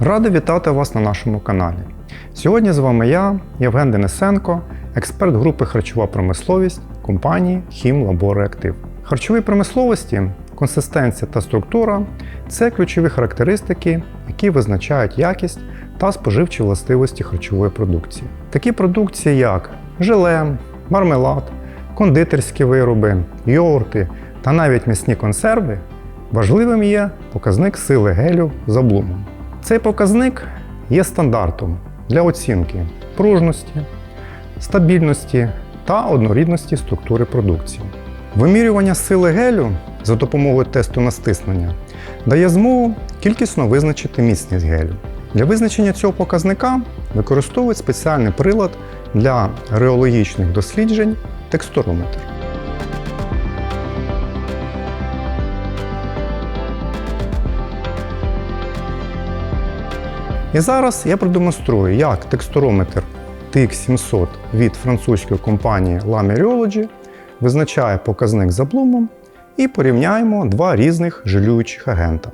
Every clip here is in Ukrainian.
Радий вітати вас на нашому каналі. Сьогодні з вами я, Євген Денисенко, експерт групи Харчова промисловість компанії Хімлабореактив. В харчовій промисловості консистенція та структура це ключові характеристики, які визначають якість та споживчі властивості харчової продукції. Такі продукції, як желе, мармелад, кондитерські вироби, йогурти та навіть м'ясні консерви, важливим є показник сили гелю за блумом. Цей показник є стандартом для оцінки пружності, стабільності та однорідності структури продукції. Вимірювання сили гелю за допомогою тесту на стиснення дає змогу кількісно визначити міцність гелю. Для визначення цього показника використовують спеціальний прилад для реологічних досліджень текстурометр. І зараз я продемонструю, як текстурометр TX700 від французької компанії La Meriology визначає показник за блумом і порівняємо два різних жилюючих агента.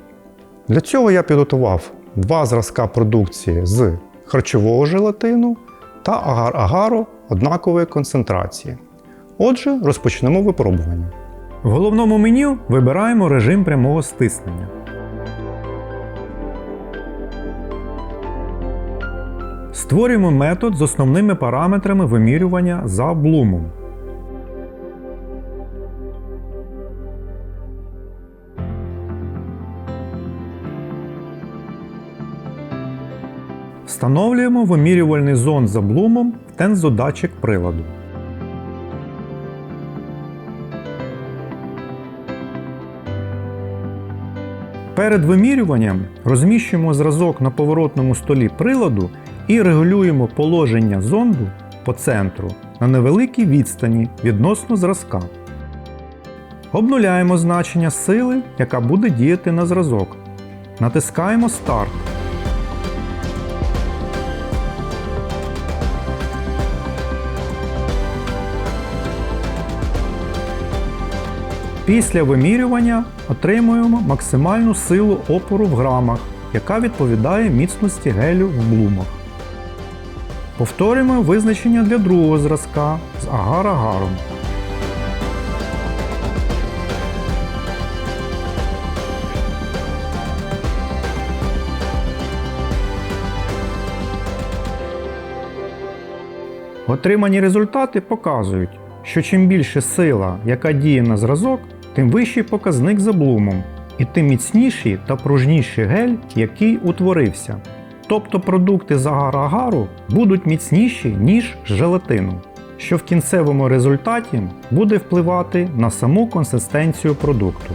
Для цього я підготував два зразка продукції з харчового желатину та агар-агару однакової концентрації. Отже, розпочнемо випробування. В головному меню вибираємо режим прямого стиснення. Створюємо метод з основними параметрами вимірювання за блумом. Встановлюємо вимірювальний зон за блумом в тензодатчик приладу. Перед вимірюванням розміщуємо зразок на поворотному столі приладу і регулюємо положення зонду по центру на невеликій відстані відносно зразка. Обнуляємо значення сили, яка буде діяти на зразок. Натискаємо Старт. Після вимірювання отримуємо максимальну силу опору в грамах, яка відповідає міцності гелю в блумах. Повторюємо визначення для другого зразка з агар-агаром. Отримані результати показують, що чим більше сила, яка діє на зразок, тим вищий показник за блумом, і тим міцніший та пружніший гель, який утворився. Тобто продукти з агар-агару будуть міцніші, ніж желатину, що в кінцевому результаті буде впливати на саму консистенцію продукту.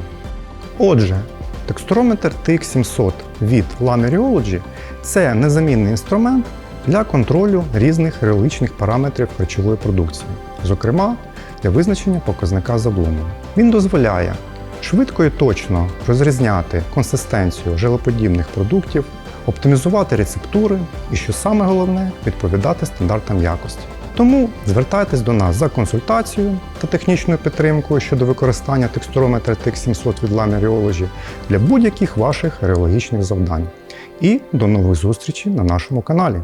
Отже, текстурометр TX700 від Lanariology – це незамінний інструмент для контролю різних реологічних параметрів харчової продукції, зокрема для визначення показника за блумом. Він дозволяє швидко і точно розрізняти консистенцію желеподібних продуктів, оптимізувати рецептури і, що саме головне, відповідати стандартам якості. Тому звертайтесь до нас за консультацією та технічною підтримкою щодо використання текстурометра TX700 від La Meriology для будь-яких ваших реологічних завдань. І до нових зустрічей на нашому каналі.